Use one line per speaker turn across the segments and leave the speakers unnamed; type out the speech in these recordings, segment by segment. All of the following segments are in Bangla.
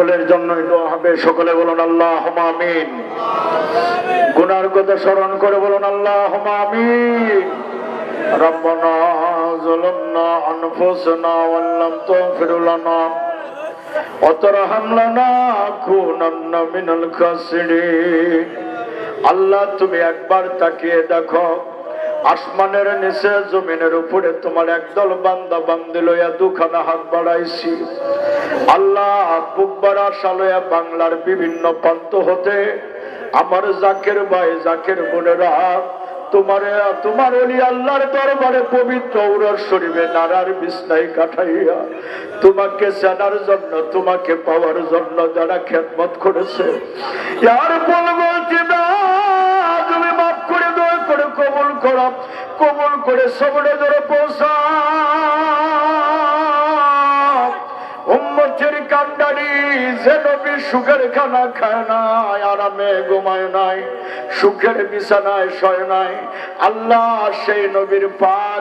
সকলের জন্যই দোয়া হবে সকলে বলুন আল্লাহ আমিন গুনার কথা স্মরণ করে বলুন আল্লাহ আমিন ربنا ظلمنا أنفسنا وإن لم تغفر لنا وترحم لنا لنكونن من الخاسرين আল্লাহ তুমি একবার তাকিয়ে দেখো আসমানের নিচে জমিনের উপরে তোমার একদল বান্দা বান্দি লইয়া দুখানা হাত বাড়াইছি আল্লাহ বুক বাড়া সালয়া বাংলার বিভিন্ন প্রান্ত হতে আমার জাকের ভাই, জাকের বোনেরা, তোমার তোমার আল্লাহর দরবারে পবিত্র নারার কাটাইয়া তোমাকে জানার জন্য, তোমাকে পাওয়ার জন্য যারা খেদমত করেছে। আর তুমি মাফ করে করে করে। সবরে ধরে পৌঁছা যে নবী সুখের খানা খায় নাই, আরামে ঘুমায় নাই, সুখের বিছানায় শয় নাই, আল্লাহ সেই নবীর পাক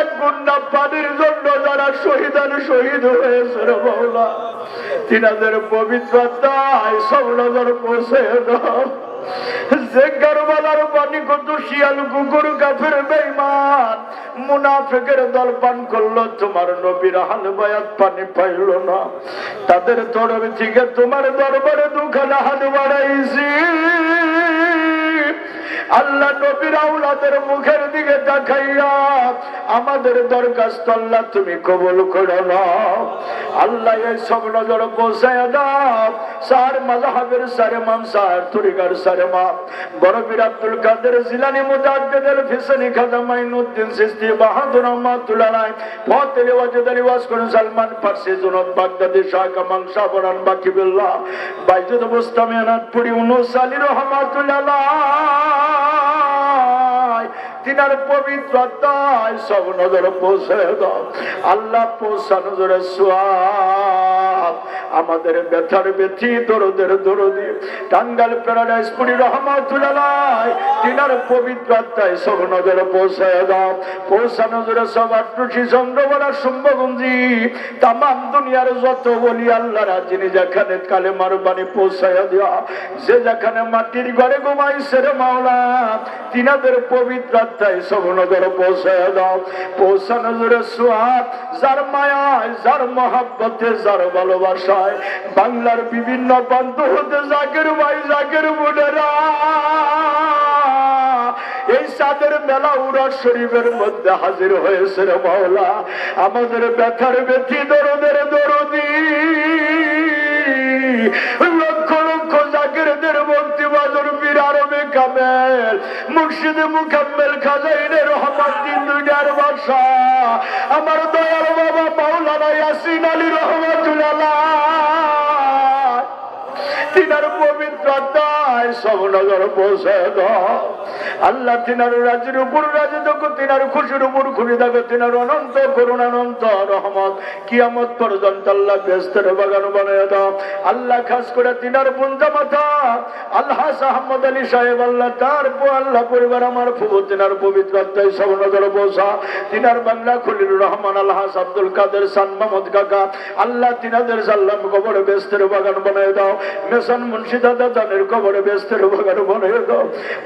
এক গুন্ডা পানির জন্য যারা শহীদার শহীদ হয়েছে রে বাউলা তিনাদের পবিত্রতায় সব নজর পৌঁছে তাদের তরফ থেকে তোমার দরবারে দুখানা হাত বাড়াইছি। আল্লাহ নবীর মুখের দিকে দেখাইয়া আমাদের দরখাস্ত আল্লাহ তুমি কবুল করো না। আল্লাহ সব নজর পৌঁছায় দাও। সার মাযহাবের সারে মাম সার তরিকার সারে মা বড় বীর আব্দুল কাদের জিলানি মুজাদ্দিদের ফিসানি খাজা মাইনুদ্দিন সিস্তি, বাহাদুর রহমাতুল্লাহ আলাইহি। ফতেল ওয়াজিদ আলী ওয়াসকর সালমান, ফারসি জুনদ, বাগদাদি শাহ কামাল শাহ বরান বাকিবুল্লাহ বাইজুদ মুস্তামি আনাদপুরি উনুস রহমাতুল্লাহ তিনার পবিত্রতায় সব নজর পৌঁছে দাও। আল্লাহ পৌঁছা নজরে সোয়াব আমাদের ব্যথার ব্যথি দরদের দরদি টাঙ্গাল প্যারাডাইস পুরী রহমাতুল্লাহ, তিনার পবিত্রতায় সব নজর পৌঁছে দাও। পৌঁছানো জোরে সব আট্টুসি চন্দ্রবরা শুম্ভগঞ্জি তাম দুনিয়ার যত বলি আল্লাহ যিনি যেখানে কালে মারবানি পৌঁছাইয়া দেওয়া যে যেখানে মাটির ঘরে ঘুমাইছে রে মাওলা, তিনাদের পবিত্র আত্মায় সব নজর পৌঁছায় দাও। পৌঁছানো জোরে সোহাগ যার মায়ায় যার মহাব্বতে, যার ভালোবাসায় বাংলার বিভিন্ন প্রান্ত হতে জাকের ভাই জাকের বোনেরা। এই চাঁদের মেলা উড়া শরীফের মধ্যে হাজির হয়েছে রে মাওলা। আমাদের ব্যথার ব্যথি, দরদের দরদি। লক্ষ লক্ষ জাকিরদের মুক্তি বাজর বীর আরবে কামেল, মুর্শিদে মুকাম্মেল খাজাইনে রহমান দিন দুনিয়ার বাসা পবিত্রতায় সব নজর পৌঁছে দাও আল্লাহ তিনার রাজের উপর রাজে দেখো, তিনার খুশির উপর খুশি দেখো, তিনার অনন্ত করুণ অনন্ত রহমত। কিয়ামত পর্যন্ত আল্লাহ ব্যস্তের বাগান বানিয়ে দাও। আল্লাহ খাস করে তিনার বুন্দা মাথা। আল্লাহ আহমদ আলী সাহেব, আল্লাহ তার আল্লাহ পরিবার আমার ফুবু, তিনার পবিত্রতায় সব নজর পৌঁছা তিনার বাংলা খলিল রহমান, আল্লাহ আব্দুল কাদের সান মাহমুদ কাকা। আল্লাহ তিনাদের সাল্লাম কবর ব্যস্তের বাগান বানিয়ে দাও। মেশন মুন্সিদাদা জানের কবরে ব্যস্তের বাগান বানিয়ে দাও।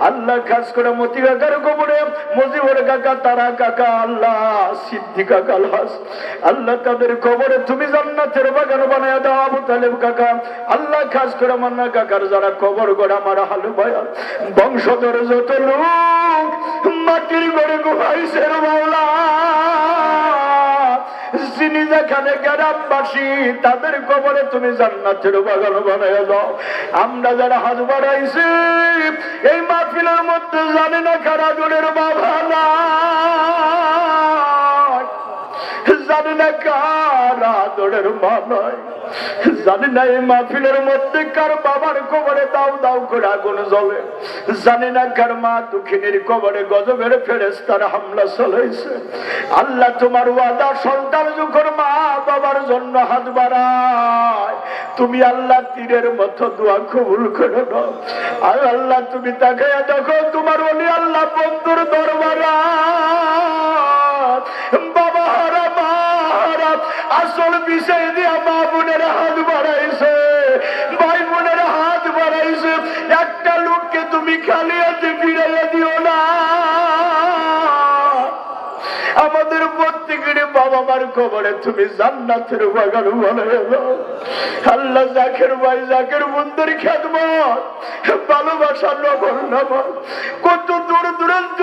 আল্লাহ খাস করে করে মতি কাকার কবরে মজিবর কাকা তারা কাকা আল্লাহ, সিদ্ধি কাকা লাস আল্লাহ তাদের কবরে তুমি জান্নাতের বাগান বানায় দাও, আবু তালেব কাকা আল্লাহ খাস করে মান্না কাকার যারা কবর গড়া মারা হালু ভাইয়া বংশধর যত লোক, মাটির গড়ে গুহাইছে সের মাওলা। যেখানে গ্রামবাসী তাদের কবরে তুমি জান্নাতের বাগান বানায় দাও। আমরা যারা হাত বাড়াইছি, এই মাহফিলের মধ্যে জানে না কারা জনের বাবা না। জানি না কারা জোরের মা নয় জানি না এই মাহফিলের মধ্যে কার বাবার কবরে দাও দাও করে আগুন জ্বলে। জানি না কার মা দুঃখিনীর কবরে গজবের ফেরেস্তার হামলা চলেছে আল্লাহ তোমার ওয়াদা, সন্তান যখন মা বাবার জন্য হাত বাড়ায়, তুমি আল্লাহ তীরের মতো দোয়া কবুল করে নাও। আর আল্লাহ, তুমি তাকে দেখো, তোমার বলি আল্লাহ বন্ধুর দরবারা। বাবা হারা, মা হারা, আসল বিষয় দিয়া বাবা মার কবরে, তুমি জান্নাতের বাগান বানাইয়া দাও। আল্লাহ জাকের ভাই, জাকের বন্ধুর খেদমত ভালোবাসার নগর নামা কত দূর দূরান্ত